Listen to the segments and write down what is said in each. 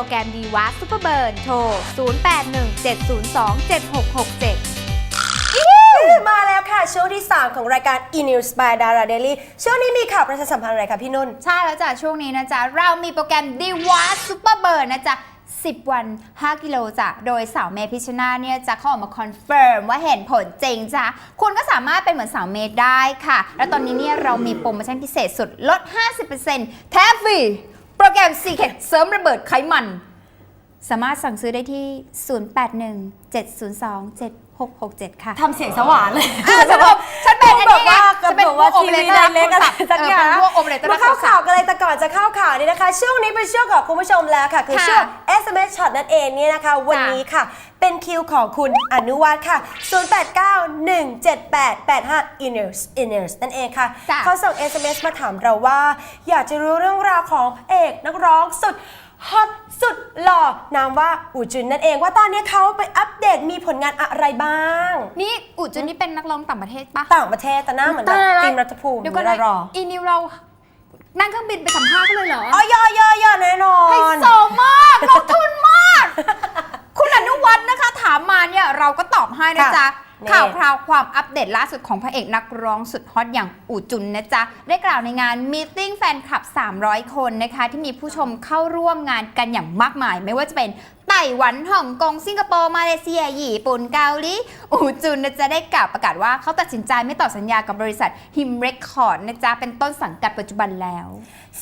รแกรมดีวะซูเปอร์เบิร์นโทร 0817027667มาแล้วค่ะ ช่วงที่ 3 ของรายการ e-news by Dara Daily ช่วงนี้มีข่าวประชาสัมพันธ์อะไรคะพี่นุ่น ใช่แล้วจ้ะ ช่วงนี้นะจ๊ะ เรามีโปรแกรมดีวะซูเปอร์เบิร์นนะจ๊ะ 10 วัน 5 กิโลจ้ะ โดยสาวเมย์พิชชนาธิ์เนี่ยจะเข้าออกมาคอนเฟิร์มว่าเห็นผลจริงจ้ะ คุณก็สามารถเป็นเหมือนสาวเมย์ได้ค่ะ แล้วตอนนี้เนี่ยเรามีโปรโมชั่นพิเศษสุดลด 50%แทบฟรี โปรแกรม Secret เสริมระเบิดไขมัน สามารถสั่งซื้อได้ที่ 0817027667 ค่ะ ทำเสียงสว่านเลยอะฉันบอกฉันเป็นอันนี้ไงว่าฉันเป็นแบบว่าพวกทีวี operator ไดเล็กอะไรสักอย่างเออเป็นพวก operator มาเข้าข่าวกันเลยแต่ก่อนจะเข้าข่าวนี้นะคะ ช่วงนี้เป็นช่วงของคุณผู้ชมแล้วค่ะ คือค่ะช่วง SMS Shot นั่นเองเนี่ยนะคะ วันนี้ค่ะ เป็นคิวของคุณอนุวัฒน์ค่ะ 08917885 inners inners นั่นเองค่ะ จ้ะ เขาส่ง SMS มาถามเราว่า อยากจะรู้เรื่องราวของเอกนักร้องสุดฮอตสุดหล่อนามว่าอูจุนนั่นเองว่าตอนนี้เขาไปอัปเดตมีผลงานอะไรบ้าง นี่อุจุนนี่เป็นนักร้องต่างประเทศปะ ต่างประเทศแต่หน้าเหมือนแบบตายละทีมรัฐภูมิเดี๋ยวก็รได้อรออีนิวเรา นั่งเครื่องบินไปสัมภาษณ์เขาเลยเหรอ อ๋อยอยอยอแน่นอ ไฮ น โซมากลงทุนมาก คุณอนุวัฒน์นะคะ ถามมาเนี่ยเราก็ตอบ ให้นะจ๊ะค่ะข่าวคราวความอัปเดตล่าสุดของพระเอกนักร้องสุดฮอตอย่างอูจุนนะจ๊ะ ได้กล่าวในงานมีติ้งแฟนคลับ 300 คนนะคะ ที่มีผู้ชมเข้าร่วมงานกันอย่างมากมาย ไม่ว่าจะเป็นไต้หวันฮ่องกงสิงคโปร์มาเลเซียญี่ปุ่นเกาหลีอูจุนนะจะได้กล่าวประกาศว่าเขาตัดสินใจไม่ต่อสัญญากับบริษัทฮิมเรคคอร์ดนะจ๊ะเป็นต้นสังกัดปัจจุบันแล้ว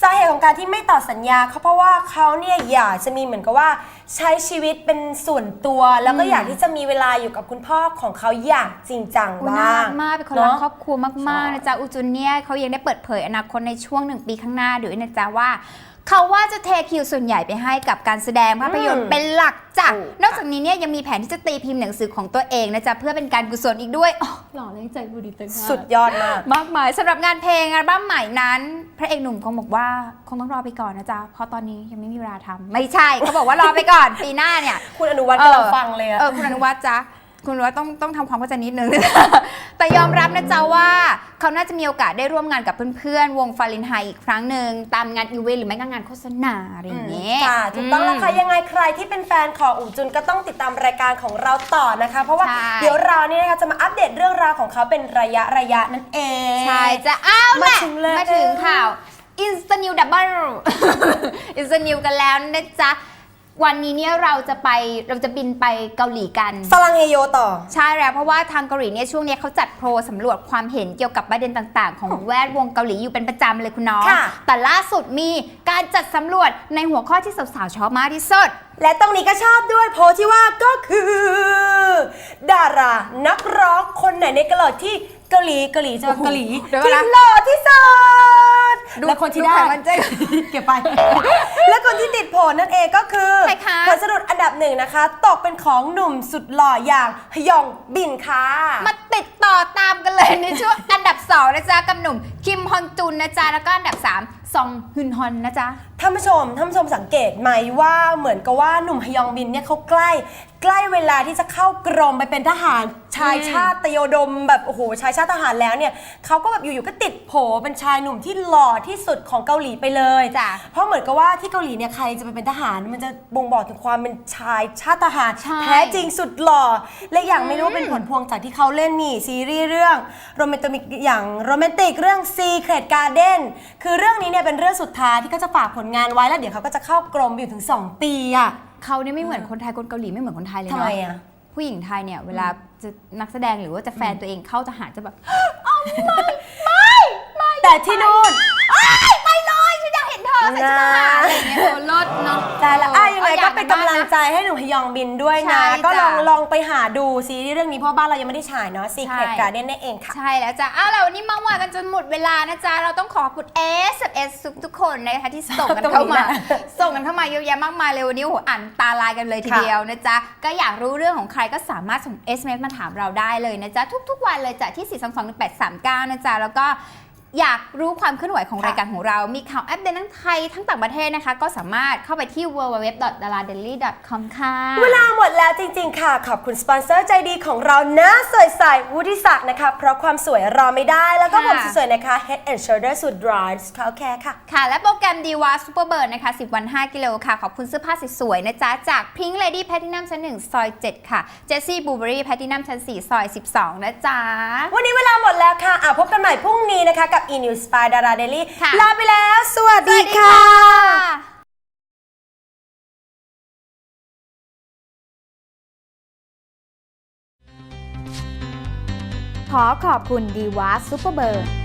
สาเหตุของการที่ไม่ต่อสัญญาเขาเพราะว่าเขาเนี่ยอยากจะมีเหมือนกับว่าใช้ชีวิตเป็นส่วนตัว แล้วก็อยากที่จะมีเวลาอยู่กับคุณพ่อของเขาอย่างจริงจังอุ๊ยน่าบ้ารังกมากเป็นคนรักครอบครัวมากๆนะจ๊ะอูจุนเนี่ยเขายังได้เปิดเผยอนาคตในช่วงหนึ่งปีข้างหน้าด้วยนะจ๊ะว่า เขาว่าจะเทคิวส่วนใหญ่ไปให้กับการแสดงภาพยนตร์อืมเป็นหลักจ้ะถูก นอกจากนี้เนี่ยยังมีแผนที่จะตีพิมพ์หนังสือของตัวเองนะจ๊ะเพื่อเป็นการกุศลอีกด้วยอ๋อหล่อเลยใจบุดีตังสุดยอดมาก มากมายสำหรับงานเพลงอัลบั้มใหม่นั้น พระเอกหนุ่มคงบอกว่าคงต้องรอไปก่อนนะจ๊ะเพราะตอนนี้ยังไม่มีเวลาทำไม่ใช่เขาบอกว่ารอไปก่อน ปีหน้าเนี่ย คุณอนุวัฒน์กำลังฟังเลยอะ เออคุณอนุวัฒน์จ๊ะคุณอนุวัฒน์ต้องต้องทำความเข้าใจนิดนึง แต่ยอมรับนะจ๊ะว่า เขาน่าจะมีโอกาสได้ร่วมงานกับเพื่อนๆ วงฟารินไฮอีกครั้งหนึ่งตามงานอีเวนต์หรือไม่ก็งานโฆษณาอะไรอย่างเงี้ยค่ะถูกต้องแล้วค่ะยังไงใครที่เป็นแฟนของอูจุนก็ต้องติดตามรายการของเราต่อนะคะ เพราะว่าใช่เดี๋ยวเราเนี่ยนะคะจะมาอัปเดตเรื่องราวของเขาเป็นระยะระยะนั่นเองใช่จะอ้าวมาแหละถึงเลยมาถึงข่าว i n s t a New Double i n s t a New กันแล้วนะจ๊ะ วันนี้เนี่ยเราจะไปเราจะบินไปเกาหลีกัน สลังเฮโยต่อ ใช่แล้วเพราะว่าทางเกาหลีเนี่ยช่วงเนี้ยเขาจัดโพลสำรวจความเห็นเกี่ยวกับประเด็นต่างๆ ของแวดวงเกาหลีอยู่เป็นประจำเลยคุณน้อง ค่ะ แต่ล่าสุดมีการจัดสำรวจในหัวข้อที่สาวๆชอบมากที่สุด และตรงนี้ก็ชอบด้วยโพสต์ที่ว่าก็คือ ดารานักร้องคนไหนในเกาหลีที่เกาหลีเกาหลีจะโอ้โหเกาหลีเดี๋ยวก่อนที่นะ หล่อที่สุด ดูและคนที่ดูได้ไขมันเจ๊เก็บไป และคนที่ติดโผลนั่นเองก็คือใครคะ ผลสรุปอันดับหนึ่งนะคะ ตกเป็นของหนุ่มสุดหล่ออย่างฮยองบินค่ะ มาติดต่อตามกันเลยในช่วง อันดับ 2 นะจ๊ะกับหนุ่ม คิมฮอนจุนนะจ๊ะ แล้วก็อันดับ 3 ซองฮึนฮอนนะจ๊ะท่านผู้ชมท่านผู้ชมสังเกตไหมว่าเหมือนกับว่าหนุ่มฮยองบินเนี่ยเขาใกล้ ใกล้เวลาที่จะเข้ากรมไปเป็นทหารชายชาติตยดมแบบโอ้โหชายชาติทหารแล้วเนี่ยเขาก็แบบอยู่ๆก็ติดโผเป็นชายหนุ่มที่หล่อที่สุดของเกาหลีไปเลยจ้ะเพราะเหมือนกับว่าที่เกาหลีเนี่ยใครจะไปเป็นทหารมันจะบ่งบอกถึงความเป็นชายชาติทหารใช่แท้จริงสุดหล่อและอย่างไม่รู้ว่าเป็นผลพวงจากที่เขาเล่นนี่ซีรีส์เรื่องโรแมนติกอย่างโรแมนติกเรื่อง Secret Garden คือเรื่องนี้เนี่ยเป็นเรื่องสุดท้ายที่เขาจะฝากผลงานไว้แล้วเดี๋ยวเขาก็จะเข้ากรมอยู่ถึง 2 ปีอะเขาเนี่ยไม่เหมือนคนไทยคนเกาหลีไม่เหมือนคนไทยเลยทำเนาะไมอะผู้หญิงไทยเนี่ยเวลาจะนักแสดงหรือว่าจะแฟนตัวเองเข้าทหารจะแบบ แต่ที่นู่นไปเลย ใส่ชุดทหารอะไรอย่างเงี้ยโอ้เลิศเนาะ แต่ละอะยังไงออก็เป็นกำลังอยาใจให้หนุ่มฮยองบินด้วยใช่นะก็ลองจ้ะลองไปหาดูซีรีส์เรื่องนี้เพราะบ้านเรายังไม่ได้ฉายเนาะ Secret ใช่ Garden นั่นเองค่ะ ใช่แล้วจ้ะ อ้าวเราวันนี้มาว่ากันจนหมดเวลานะจ๊ะ เราต้องขอบคุณ S S ทุกคนนะคะที่ส่งกันเข้ามา ตรงนี้แหละส่งกันเข้ามาเยอะแยะมากมายเลยวันนี้โอ้โหอ่านตาลายกันเลยทีค่ะเดียวนะจ๊ะ ก็อยากรู้เรื่องของใครก็สามารถส่ง SMS มาถามเราได้เลยนะจ๊ะ ทุกๆวันเลยจ้ะที่ 4 2 2 1 8 3 9 นะจ๊ะ แล้วก็ อยากรู้ความเคลื่อนไหวของค่ะรายการของเรา มีข่าวอัปเดตทั้งไทยทั้งต่างประเทศนะคะ ก็สามารถเข้าไปที่ www.daradaily.com ค่ะ เวลาหมดแล้วจริง ๆ ค่ะ ขอบคุณสปอนเซอร์ใจดีของเรานะสวยใสวุฒิศักดิ์นะคะ เพราะความสวยรอไม่ได้ แล้วก็ผมค่ะสวยๆนะคะ Head and Shoulder สูตร Dry เขาแคร์ค่ะ ค่ะ และโปรแกรมดีว a ซูเปอร์เบิร์นะคะ 10 วัน 5 กิโลค่ะ ขอบคุณเสื้อผ้าสวยๆนะจ๊ะ จาก Pink Lady Platinum ชั้น 1 ซอย 7 ค่ะ Jessie Blueberry Platinum ชั้น 4 ซอย 12 นะจ๊ะ วันนี้เวลาหมดแล้วค่ะอะพบกันใหม่พรุ่งนี้นะคะกับ e News Spy Dara Daily ค่ะ ลาไปแล้ว สวัสสดีวัสดีค่ะ ขอขอบคุณดีว a ซูเปอร์เบิร์